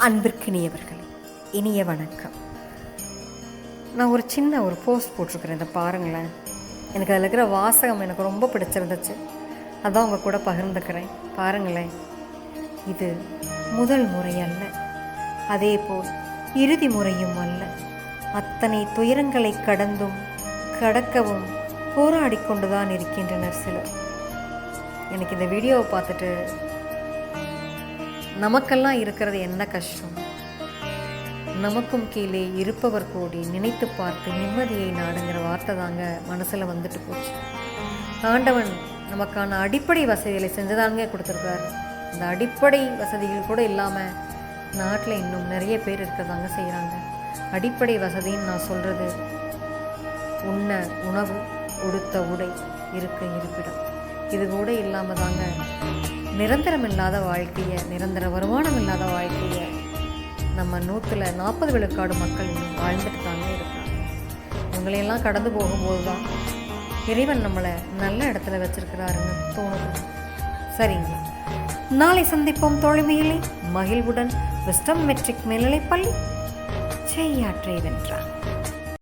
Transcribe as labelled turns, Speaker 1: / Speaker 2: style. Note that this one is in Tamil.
Speaker 1: அன்பிற்கினியவர்களே இனிய வணக்கம். நான் ஒரு சின்ன ஒரு போஸ்ட் போட்டிருக்கிறேன் இதை பாருங்களேன். எனக்கு அதில் இருக்கிற வாசகம் எனக்கு ரொம்ப பிடிச்சிருந்துச்சு. அதான் உங்கள் கூட பகிர்ந்துக்கிறேன். பாருங்களேன். இது முதல் முறை அல்ல. அதேபோல் இறுதி முறையும் அல்ல. அத்தனை துயரங்களை கடந்தும் கடக்கவும் போராடி கொண்டுதான் இருக்கின்றனர் சிலர். எனக்கு இந்த வீடியோவை பார்த்துட்டு நமக்கெல்லாம் இருக்கிறது என்ன கஷ்டம்? நமக்கும் கீழே இருப்பவர் கோடி நினைத்து பார்த்து நிம்மதியை நாடுங்கிற வார்த்தை தாங்க மனசில் வந்துட்டு போச்சு. ஆண்டவன் நமக்கான அடிப்படை வசதிகளை செஞ்சுதாங்க கொடுத்துருக்காரு. இந்த அடிப்படை வசதிகள் கூட இல்லாமல் நாட்டில் இன்னும் நிறைய பேர் இருக்கிறதாங்க செய்கிறாங்க அடிப்படை வசதின்னு நான் சொல்கிறது உண்ண உணவு உடுத்த உடை இருக்க இருப்பிடம். இது கூட இல்லாமல் தாங்க நிரந்தரம் இல்லாத வாழ்க்கையை நிரந்தர வருமானம் இல்லாத வாழ்க்கையை நம்ம நூற்றில் நாற்பது விழுக்காடு மக்கள் இன்னும் வாழ்ந்துட்டு தாங்க இருக்காங்க. இவங்களையெல்லாம் கடந்து போகும்போது தான் இறைவன் நம்மளை நல்ல இடத்துல வச்சிருக்கிறாருன்னு தோணுது. சரிங்க. நாளை சந்திப்போம் தோழமையிலே. மகிழ்வுடன் விஸ்டம் மெட்ரிக் மேல்நிலைப்பள்ளி செய்யாற்றை வென்றான்.